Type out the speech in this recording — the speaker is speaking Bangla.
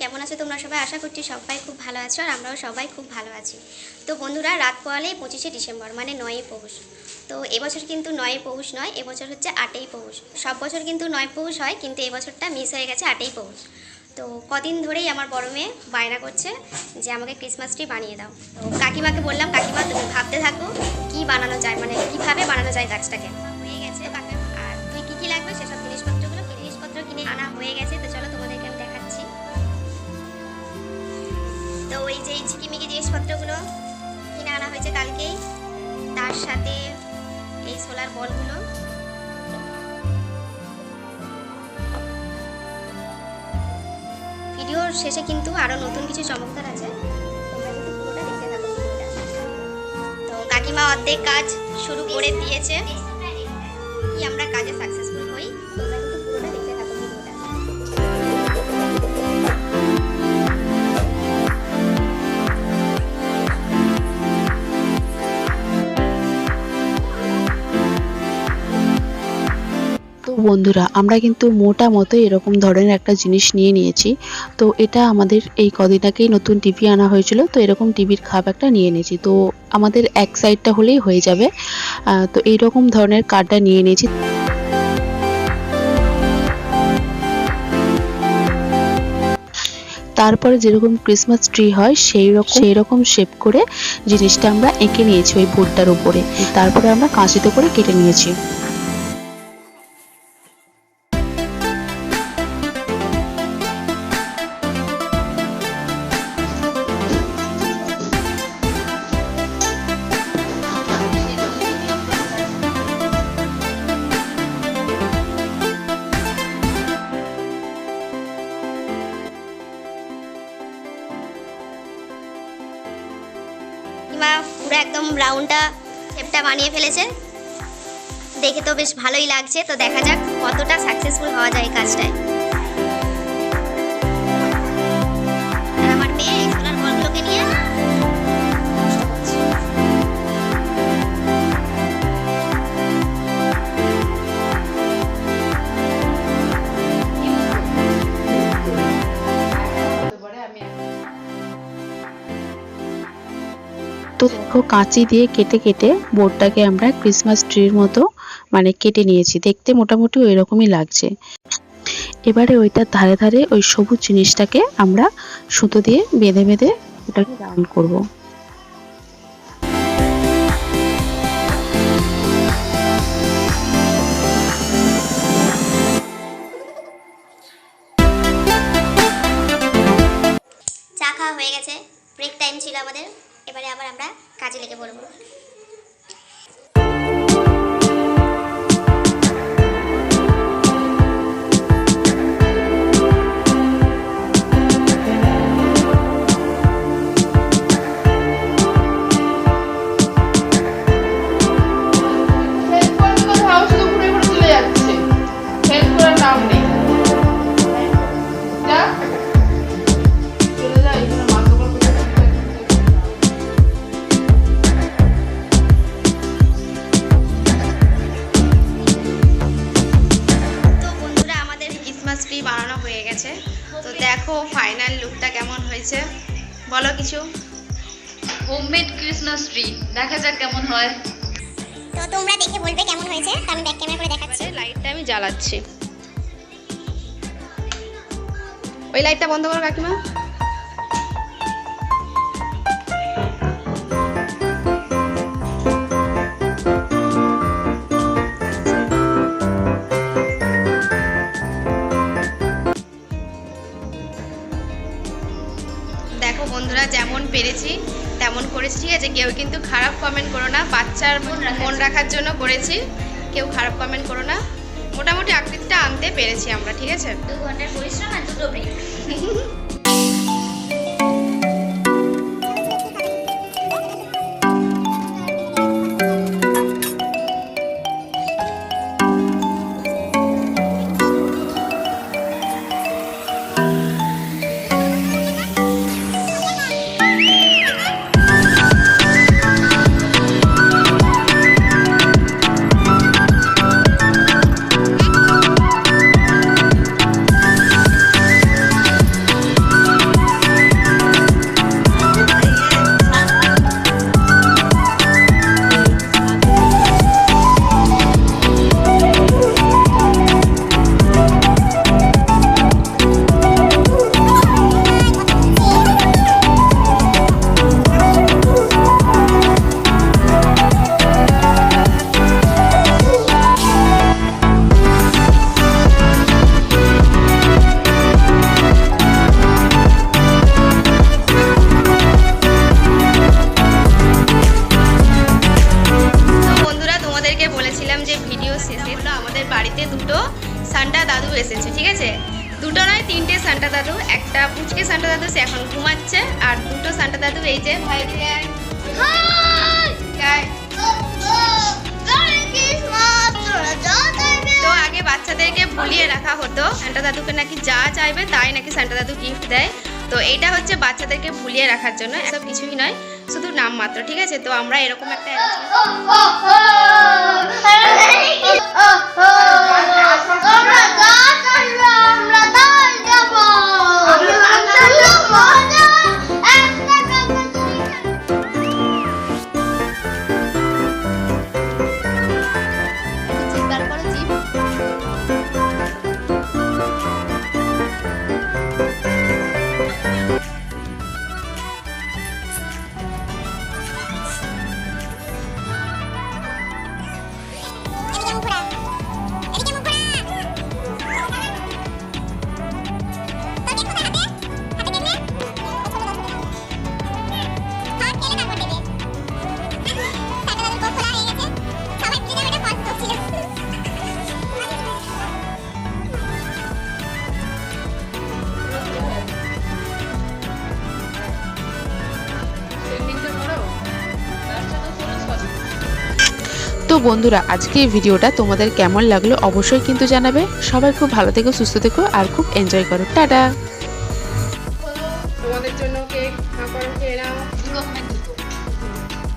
কেমন আছো তোমরা সবাই? আশা করছি সবাই খুব ভালো আছো আর আমরাও সবাই খুব ভালো আছি। তো বন্ধুরা, রাত পোয়ালে পঁচিশে ডিসেম্বর মানে নয়ই পৌষ। তো এবছর কিন্তু নয় পৌষ নয়, এবছর হচ্ছে আটই পৌষ। সব বছর কিন্তু নয় পৌষ হয়, কিন্তু এবছরটা মিস হয়ে গেছে আটই পৌষ। তো কদিন ধরেই আমার বড় মেয়ে বায়না করছে যে আমাকে ক্রিসমাস ট্রি বানিয়ে দাও। তো কাকিমাকে বললাম, কাকিমা, তুমি ভাবতে থাকো কি বানানো যায় মানে কীভাবে বানানো যায় গাছটাকে? হয়ে গেছে আর তুই কী কী লাগবে সেসব জিনিসপত্রগুলো জিনিসপত্র কিনে আনা হয়ে গেছে, তো চলো তো ওই যে ঝিকিমিকি জিনিসপত্রগুলো কিনে আনা হয়েছে কালকেই, তার সাথে এই সোলার বলগুলো। ভিডিওর শেষে কিন্তু আরও নতুন কিছু চমৎকার আছে। তো কাকিমা অর্ধেক কাজ শুরু করে দিয়েছে। কি আমরা কাজে সাকসেসফুল হই? বন্ধুরা, আমরা কিন্তু মোটা মতো এরকম ধরনের একটা জিনিস নিয়ে নিয়েছি। তো এটা আমাদের এই কদিন আগেই নতুন টিভি আনা হয়েছিল, তো এরকম টিভির খাপ একটা নিয়ে নিয়েছি তো আমাদের এক সাইডটা হলেই হয়ে যাবে। তো এইরকম ধরনের কার্ডটা নিয়ে নিয়েছি তারপরে যেরকম ক্রিসমাস ট্রি হয়, সেই রকম সেই রকম শেপ করে জিনিসটা আমরা এঁকে নিয়েছি ওই বোর্ডটার উপরে। তারপরে আমরা কাঁচিতে করে কেটে নিয়েছি। কিমা পুরো একদম রাউন্ডটা শেপটা বানিয়ে ফেলেছে। দেখে তো বেশ ভালোই লাগছে। তো দেখা যাক কতটা সাকসেসফুল হওয়া যায় এই কাজটায়। তো দেখো কাঁচি দিয়ে কেটে কেটে বোর্ডটাকে আমরা ক্রিসমাস ট্রির মতো মানে কেটে নিয়েছি। দেখতে মোটামুটি ওই রকমই লাগছে। এবারে ওইটার ধারে ধারে ওই সবুজ জিনিসটাকে আমরা সুতো দিয়ে বেঁধে বেঁধে ওটাকে রাউন্ড করব। হয়ে গেছে। ব্রেক টাইম ছিল আমাদের। এবারে আবার আমরা কাজে লেগে পড়ব। দেখো ফাইনাল লুকটা কেমন হয়েছে। বলো কিছু। হোমমেড ক্রিসমাস ট্রি দেখা যাক কেমন হয়। তো তোমরা দেখে বলবে কেমন হয়েছে তো আমি ব্যাক ক্যামেরা করে দেখাচ্ছি। লাইটটা আমি জ্বালাচ্ছি। ওই লাইটটা বন্ধ করো কাকিমা। করেছি ঠিক আছে কেউ কিন্তু খারাপ কমেন্ট করো না। বাচ্চার মন রাখার জন্য করেছি। কেউ খারাপ কমেন্ট করো না। মোটামুটি আকৃতিটা আনতে পেরেছি আমরা ঠিক আছে? দু ঘণ্টার পরিশ্রম আর দুটো ব্রেক দুটো নয় তিনটে সান্টা দাদু একটা পুচকে সান্টা দাদু সে এখন ঘুমাচ্ছে আর দুটো সান্টা দাদু এই যে ভাই। তো আগে বাচ্চাদেরকে ভুলিয়ে রাখা হতো সান্টা দাদুকে নাকি যা চাইবে তাই নাকি সান্টা দাদু গিফট দেয় তো এইটা হচ্ছে বাচ্চাদেরকে ভুলিয়ে রাখার জন্য এসব কিছুই নয় শুধু নাম মাত্র ঠিক আছে তো আমরা এরকম একটা তো বন্ধুরা, আজকে এই ভিডিওটা তোমাদের কেমন লাগল অবশ্যই কিন্তু জানাবে। সবাই খুব ভালো থেকো, সুস্থ থেকো, আর খুব এনজয় করো। টাটা!